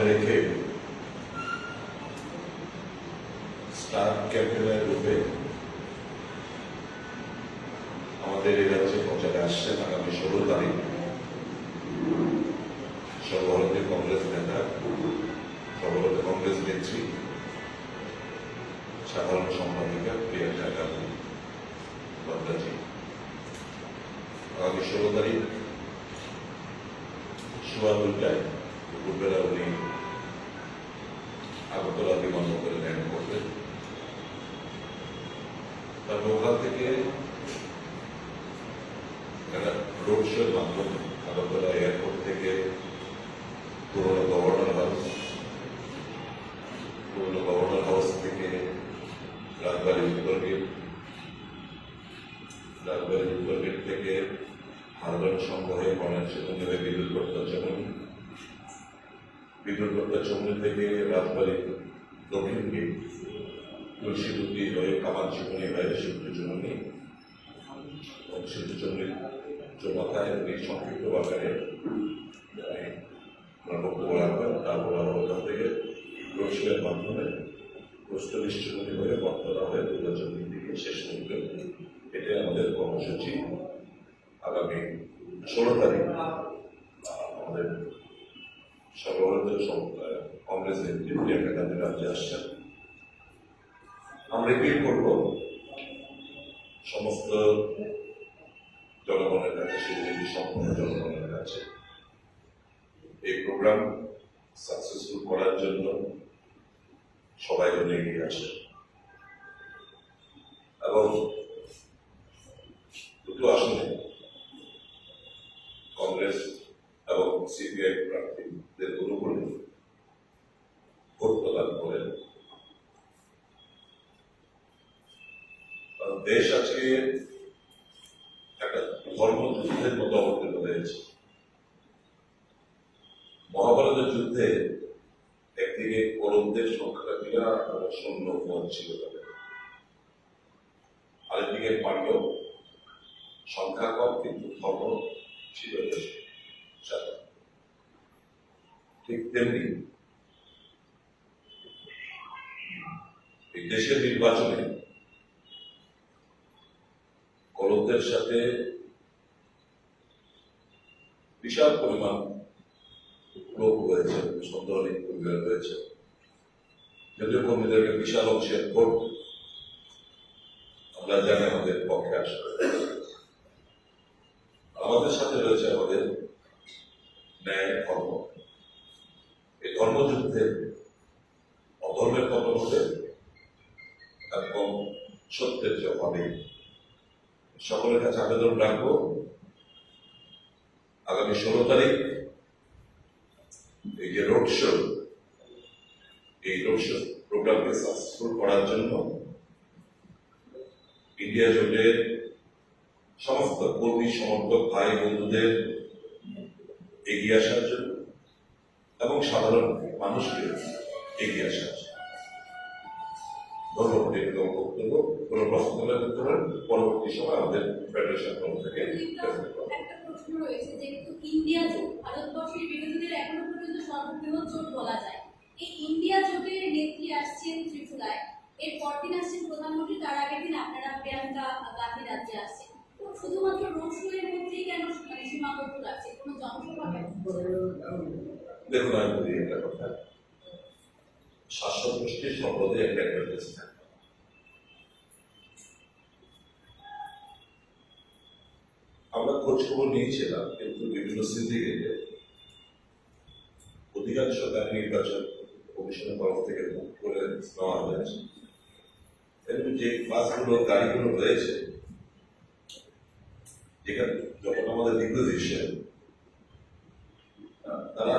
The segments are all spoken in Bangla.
সামনে রেখে স্টার ক্যাপ্টেনের রূপে আমাদের এই রাজ্যে প্রচারে আসছেন আগামী ষোলো তারিখ। সর্বভারতীয় কংগ্রেস নেতা, সর্বভারতীয় কংগ্রেস নেত্রী, সাধারণ সম্পাদিকা প্রিয়াঙ্কা গান্ধী বাদ্রাজি আগামী ষোলো তারিখ সোয়া দুটায় দুপুরবেলা উনি আগরতলা বিমানবন্দরে ল্যান্ড করবেন তারপর ওখান থেকে একটা রোড শোর মাধ্যমে আগরতলা এয়ারপোর্ট থেকে পুরোনো গভর্নর হাউস পুরোনো গভর্নর হাউস থেকে রাজবাড়ি উত্তর গেট রাজবাড়ি উত্তর গেট থেকে হারবান সংগ্রহে সেতু নেবে বিদ্যুৎ কর্তা চমনি বিদ্যুৎ কর্তা চমনি থেকে রাজবাড়ি দক্ষিণ গেট তুলসীদুতি হয়ে কামান চিকুনি হয়ে সূর্য চমনি এবং সূর্য চমনির চৌমাথায় উনি সংক্ষিপ্ত থেকে রোডশোয়ের মাধ্যমে প্রস্ত দৃষ্টিভঙ্গি হয়ে বক্তরা হয়ে দুর্গাচন্দ্রের দিকে শেষ করবে এটাই আমাদের কর্মসূচি। আগামী ষোলো তারিখ, আমাদের সর্বভারতীয় সং- আহ, কংগ্রেস নেত্রী প্রিয়াঙ্কা গান্ধী রাজ্যে আসছেন। আমরা এগিয়ে করব। সমস্ত জনগণের কাছে সেগুলি সম্পূর্ণ জনগণের কাছে। এই প্রোগ্রাম সাকসেসফুল করার জন্য সবাই জন্য এগিয়ে আসে এবং দুটো আসনে কংগ্রেস এবং সিপিআই প্রার্থীদের অনুকূলে ভোট প্রদান করেন কারণ দেশ আজকে একটা ধর্মযুদ্ধের মতো অবতীর্ণ হয়েছে। মহাভারতের যুদ্ধে একদিকে কৌরবদের সংখ্যাটা বিরাট সৈন্য পদ ছিল তাদের। আরেকদিকে পাণ্ডব সংখ্যা কম কিন্তু ধর্ম ছিল ঠিক তেমনি দেশের নির্বাচনে কলমদের সাথে বিশাল পরিমাণ লোক রয়েছে সন্দেহনীয় পরিবার রয়েছে। যদিও কর্মীদেরকে বিশাল অংশের ভোট আমরা জানি আমাদের পক্ষে আসবে। আমাদের সাথে রয়েছে আমাদের ন্যায় ধর্ম। এই ধর্মযুদ্ধে অধর্মের পতন হবে এবং সত্যের জয় হবে সকলের কাছে আবেদন রাখব ষোলো তারিখ, এই যে রোড শো এই রোড শো প্রোগ্রামকে সাকসেসফুল করার জন্য ইন্ডিয়া জোটের সমস্ত কর্মী, সমর্থক, ভাই বন্ধুদের এগিয়ে আসার জন্য এবং সাধারণ মানুষকে এগিয়ে আসার জন্য। ধন্যবাদ, এই বক্তব্য। কোনো প্রশ্ন করতে পরবর্তী সময় আমাদের ফেডারেশন থেকে। প্রশ্ন রয়েছে যেহেতু ইন্ডিয়া জোট, ভারতবর্ষের বিরোধীদের এখনও পর্যন্ত সর্ববৃহৎ জোট বলা যায়। এই ইন্ডিয়া জোটের নেত্রী আসছেন ত্রিপুরায়। এর পরদিন আসছেন প্রধানমন্ত্রী, তার আগের দিন আপনারা প্রিয়াঙ্কা গান্ধী রাজ্যে আসছেন। শুধুমাত্র রোড শো এর মধ্যেই কেন মানে সীমাবদ্ধ রাখছে কোনো জনসভা দেখুন, আমি একটা কথা শাসক গোষ্ঠীর সম্পদে একটা অ্যাডভান্টেজ থাকে। আমরা খোঁজ খবর নিয়েছিলাম, কিন্তু বিভিন্ন সিন্ডিকেটে অধিকাংশ গাড়ি নির্বাচন কমিশনের তরফ থেকে বুক করে নেওয়া হয়েছে। কিন্তু যে বাসগুলো, গাড়িগুলো রয়েছে, যেখানে যখন আমাদের ডিপোজিশন তারা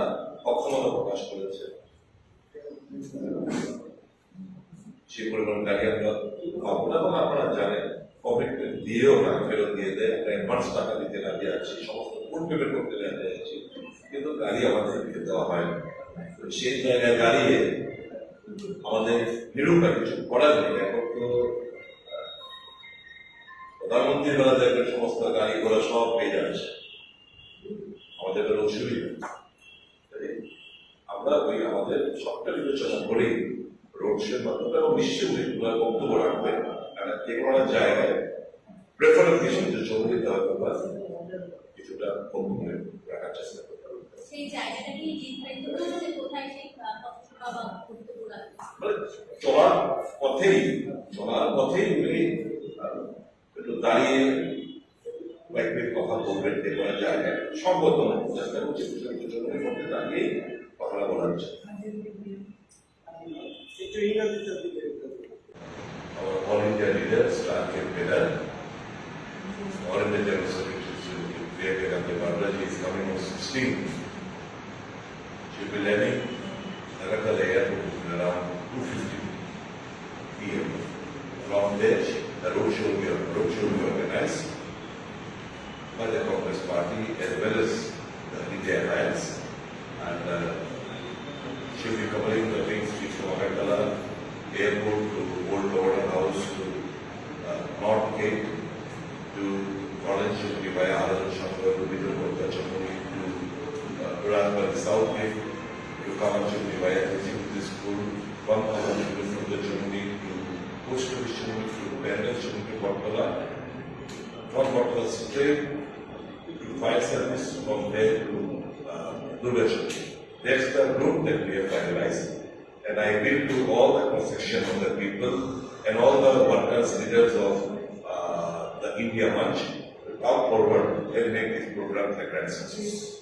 অক্ষমতা প্রকাশ করেছে। সেই পরিমাণ গাড়ি আমরা পাবো না, এবং আপনারা জানেন কমিটমেন্ট দিয়েও না অ্যাডভান্স টাকা দিতে রাজি আছি, সমস্ত ফুল পেমেন্ট করতে রাজি আছি, কিন্তু গাড়ি আমাদেরকে দেওয়া হয় তো সেই জায়গায় দাঁড়িয়ে আমাদের নিরূপা কিছু করার নেই। এখন তো প্রধানমন্ত্রী বেলা দেখবেন সমস্ত গাড়ি ঘোড়া সব পেয়ে যাচ্ছে। আমাদের কোনো অসুবিধা আমরা ওই আমাদের সবটা বিবেচনা করে রোড শোর মাধ্যমে এবং নিশ্চিত বক্তব্য রাখবে। কারণ যে কোনো জায়গায় প্রেফারেন্স যে জমি হয়তো বা কিছুটা কম করে রাখার চেষ্টা করতে হবে। সেই জায়গাটা কি নির্ধারিত করেছে কোথায় সেই আহ, পথসভা বা বক্তব্য রাখবে মানে চলার পথেই চলার পথেই উনি একটু দাঁড়িয়ে বাইকের কথা বলবেন যে কোনো জায়গায় সম্ভবত চেষ্টা করছি কিছু জনের মধ্যে দাঁড়িয়ে কথাটা বলা হচ্ছে coming on 16. She will be learning Nagatal uh, Rajbari South Gate to Kaman should be by Executive School, one thousand should be from the Chamuni to Post Office Chamuni to Bandar Chamuni to Botpala, from Botpala straight to fire service from there to uh, Durgachal. That's the route that we have finalized. And I appeal to all the cross-section of the people and all the workers, leaders of uh, the India Munch to come forward and make this program a success.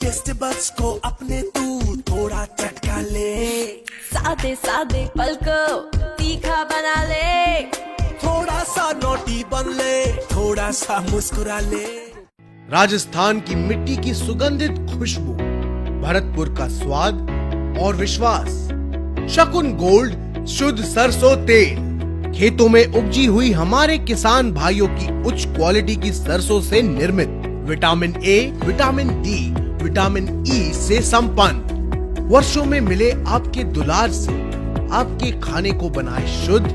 Test buds को अपने तू थोड़ा चटका ले। सादे सादे पल को तीखा बना ले। थोड़ा सा नोटी बन ले थोड़ा सा मुस्कुरा ले। राजस्थान की मिट्टी की सुगंधित खुशबू भरतपुर का स्वाद और विश्वास। शकुन गोल्ड शुद्ध सरसों तेल। खेतों में उपजी हुई हमारे किसान भाइयों की उच्च क्वालिटी की सरसों से निर्मित। Vitamin A vitamin D vitamin E से संपन्न। वर्षों में मिले आपके दुलार से आपके खाने को बनाए शुद्ध,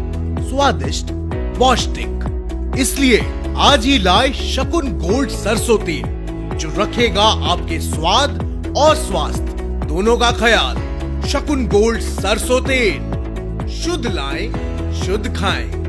स्वादिष्ट, पौष्टिक। इसलिए आज ही लाए शकुन गोल्ड सरसों तेल, जो रखेगा आपके स्वाद और स्वास्थ्य। दोनों का ख्याल, शकुन गोल्ड सरसों तेल। शुद्ध लाएँ, शुद्ध खाएँ।